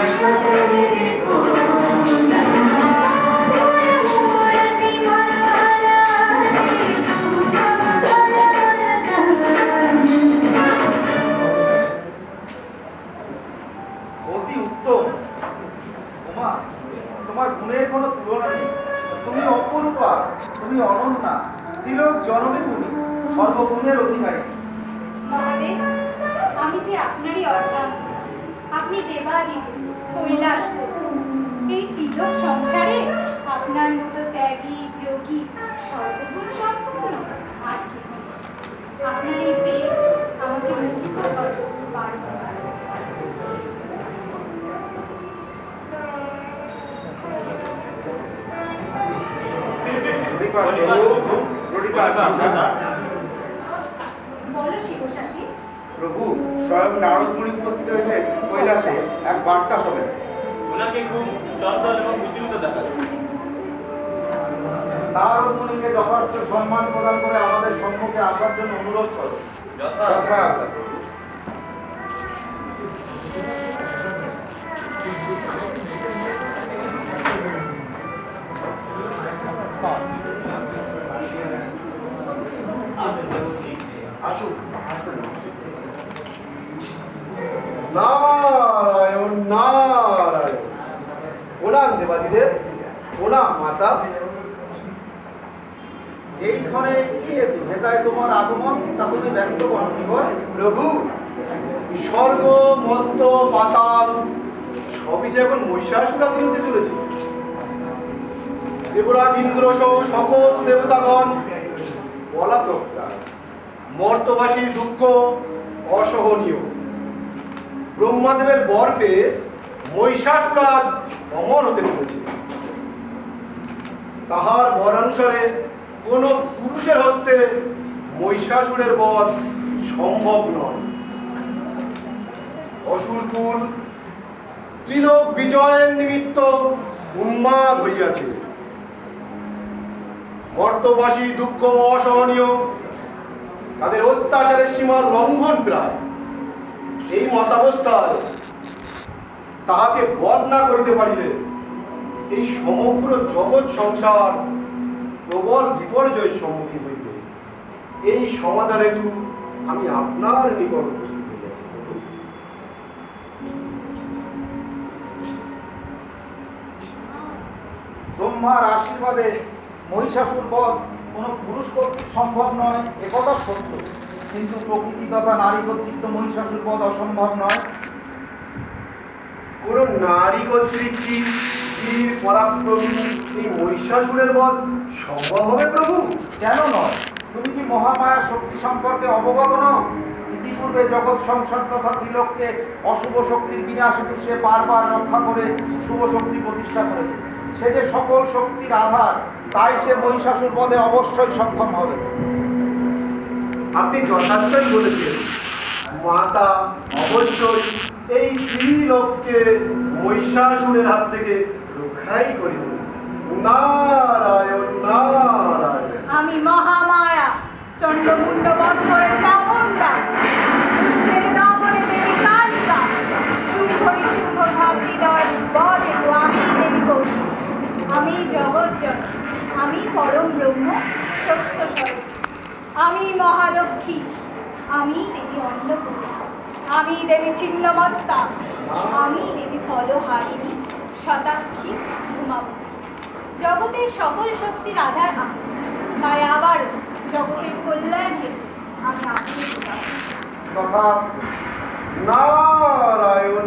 অতি উত্তম। ওমা, তোমার গুণের কোনো তুলনা নেই। তুমি অপরূপা, তুমি অনন্যা, তিলক জনমে তুমি, সর্বগুণের অধিকারী। আমি যে আপনারই অর্থাৎ আপনি দেবাদিদেব। কৈলাস এই তিলক সংসারে আপনার মতো ত্যাগী যোগী সর্বগুণ সম্পূর্ণ আর আপনার এই বেশ আমাকে মুগ্ধ করে বারবার বলো শিবসাথী প্রভু স্বয়ং নারদমণি উপস্থিত হয়েছে কৈলাসে। এক বার্তা সবে ওনাকে খুব চঞ্চল এবং উজ্জীবিত দেখাচ্ছে নারদমণিকে যথার্থ সম্মান প্রদান করে আমাদের সম্মুখে আসার জন্য অনুরোধ করো। যথা। আসুন আসুন। নারায়ণ নারায়ণ। প্রণাম দেবাদিদেব, প্রণাম মাতা। এইখানে কি হেতু? হেতায় তোমার আগমন, তা তুমি ব্যক্ত করো নিবর প্রভু, স্বর্গ, মত্ত, পাতাল, সবই যে এখন মহিষাসুরাধীন হতে চলেছে। দেবরাজ ইন্দ্র সহ সকল দেবতাগণ, পলাতক প্রায়। মর্তবাসীর দুঃখ অসহনীয়। ব্রহ্মাদেবের বর পেয়ে মহিষাসুরাজ অমর হতে চলেছে। তাহার বরানুসারে কোন পুরুষের হস্তে মহিষাসুরের বধ সম্ভব নয়। অসুরকুল ত্রিলোক বিজয়ের নিমিত্ত উন্মাদ হইয়াছে। মর্তবাসী দুঃখ অসহনীয়, তাদের অত্যাচারের সীমার লঙ্ঘন প্রায়। এই মতাবস্থায় তাহাকে বধ না করিতে পারিলে এই সমগ্র জগৎ সংসার প্রবল বিপর্যয়ের সম্মুখীন হইবে। এই সমাধান হেতু আমি আপনার নিকট উপস্থিত হইয়াছি। ব্রহ্মার আশীর্বাদে মহিষাসুর বধ কোনো পুরুষ কর্তৃক সম্ভব নয়, একথা সত্য। কিন্তু প্রকৃতি তথা নারী কর্তৃক তো মহিষাসুর বধ অসম্ভব নয়। কোন নারী কর্তৃক কি পরাক্রমী এই মহিষাসুরের বধ সম্ভব হবে প্রভু? কেন নয়? তুমি কি মহামায়ার শক্তি সম্পর্কে অবগত নও? ইতিপূর্বে জগৎ সংসার তথা ত্রিলোককে অশুভ শক্তির বিনাশ হেতু সে বারবার রক্ষা করে শুভ শক্তি প্রতিষ্ঠা করেছে। সে যে সকল শক্তির আধার তাই সে মহিষাসুর পদে অবশ্যই সক্ষম হবে। আপনি যথার্থই বলেছেন, মাতা অবশ্যই এই স্ত্রীলোককে মহিষাসুরের হাত থেকে রক্ষাই নারায়ণ নারায়ণ। আমি মহামায়া, চন্দ্রমুণ্ড বধ করে আমি জগৎ কৌশিক আমি আমি পরম ব্রহ্ম, সত্য স্বরূপ। আমি মহালক্ষ্মী। আমি দেবী অন্নপূর্ণা। আমি দেবী ছিন্নমস্তা। আমি দেবী ফলহারিণী। শতাক্ষী উমাবতী জগতের সকল শক্তির আধার আমি। তাই আবার জগতের কল্যাণ আমি আপনি নারায়ণ